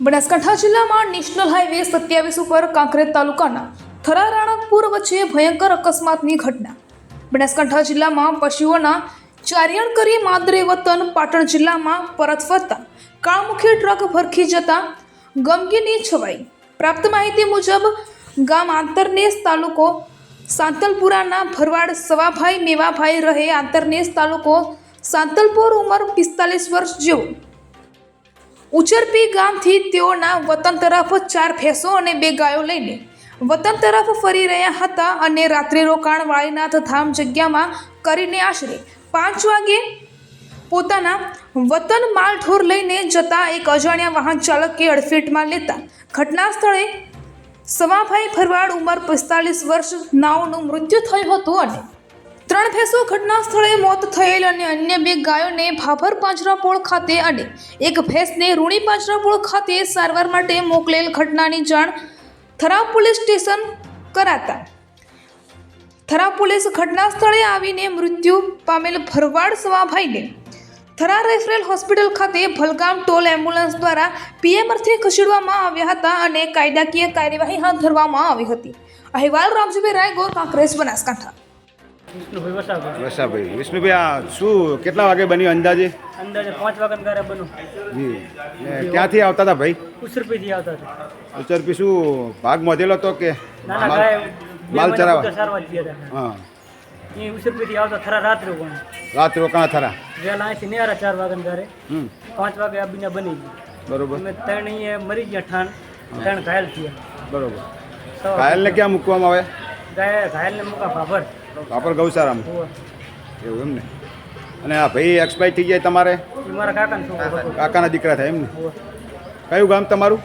બનાસકાંઠા જિલ્લામાં national highway સત્યાવીસ ઉપર કાંકરેજ તાલુકાના થરા રાણકપુર વચ્ચે ભયંકર અકસ્માતની ઘટના. બનાસકાંઠા જિલ્લામાં પશુઓના ચારિયણ કરી માદરે વતન પાટણ જિલ્લામાં પરત ફરતા કાળમુખી ટ્રક ભરખી જતા ગમગીની છવાઈ. પ્રાપ્ત માહિતી મુજબ, ગામ આંતરનેસ તાલુકો સાંતલપુરાના ભરવાડ સવાભાઈ મેવાભાઈ રહે આંતરનેસ તાલુકો સાંતલપુર ઉંમર પિસ્તાલીસ વર્ષ જેવું. ઉચરપી ગામથી તેઓના વતન તરફ ચાર ભેંસો અને બે ગાયો લઈને વતન તરફ ફરી રહ્યા હતા અને રાત્રે રોકાણ વાળીનાથ ધામ જગ્યામાં કરીને આશરે પાંચ વાગે પોતાના વતન માલઢોર લઈને જતા એક અજાણ્યા વાહન ચાલકે અડફેટમાં લેતા ઘટના સ્થળે સવાભાઈ ફરવાડ ઉંમર પિસ્તાલીસ વર્ષ, નાઓનું મૃત્યુ થયું હતું અને ત્રણ ભેંસો ઘટના સ્થળે મોત થયેલ અને અન્ય બે ગાયોને ભાભર પાંજરાપોળ ખાતે અને એક ભેંસને રૂણી પાંજરાપોળ ખાતે સારવાર માટે મોકલેલ ઘટનાની જાણ થરા પોલીસ સ્ટેશન કરાતા. થરા પોલીસ ઘટના સ્થળે આવીને મૃત્યુ પામેલ ભરવાડ સવાભાઈને. થરા રેફરલ હોસ્પિટલ ખાતે ભલગામ ટોલ એમ્બ્યુલન્સ દ્વારા પીએમઆરથી ખસેડવામાં આવ્યા હતા અને કાયદાકીય કાર્યવાહી હાથ ધરવામાં આવી હતી. અહેવાલ, રામજીભાઈ રાયગોર કોંગ્રેસ બનાસકાંઠા. વસાભાઈ વિષ્ણુભાઈ આ શું કેટલા વાગે બન્યું અંદાજે? અંદાજે પાંચ વાગ્યા ઘરે બન્યું. જી. ને ક્યાંથી આવતા હતા ભાઈ? ઉસરપીથી આવતા હતા. ઉચરપી શું ભાગ મોધેલો હતો કે માલ- ચરાવા? હા. એ ઉસરપીથી આવતા ખરા રાત્રે પણ રાત રોકાણા થરા. વેલા અહીંથી નેરા ચાર વાગે ઘરે હમ. પાંચ વાગે આ બીના બની ગઈ બરોબર. અમે ત્રણ અહીંયા મરી ગયા ઠાણ. ત્રણ ઘાયલ થયા. બરોબર. ઘાયલને ક્યાં મૂકવામાં આવે? ઘાયલને મૂકા ભાભર. ભાભર ગૌશાળામાં એવું એમ ને અને આ ભાઈ એક્સપાયર થઈ જાય તમારે? મારા કાકાનો કાકાના દીકરા થાય એમ ને કયું ગામ તમારું?